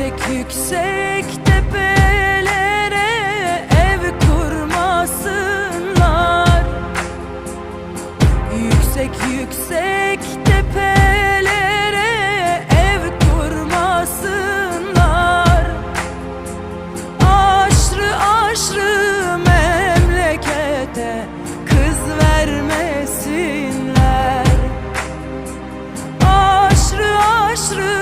Yüksek yüksek tepelere ev kurmasınlar. Yüksek yüksek tepelere ev kurmasınlar. Aşrı aşrı memlekete kız vermesinler. Aşrı aşrı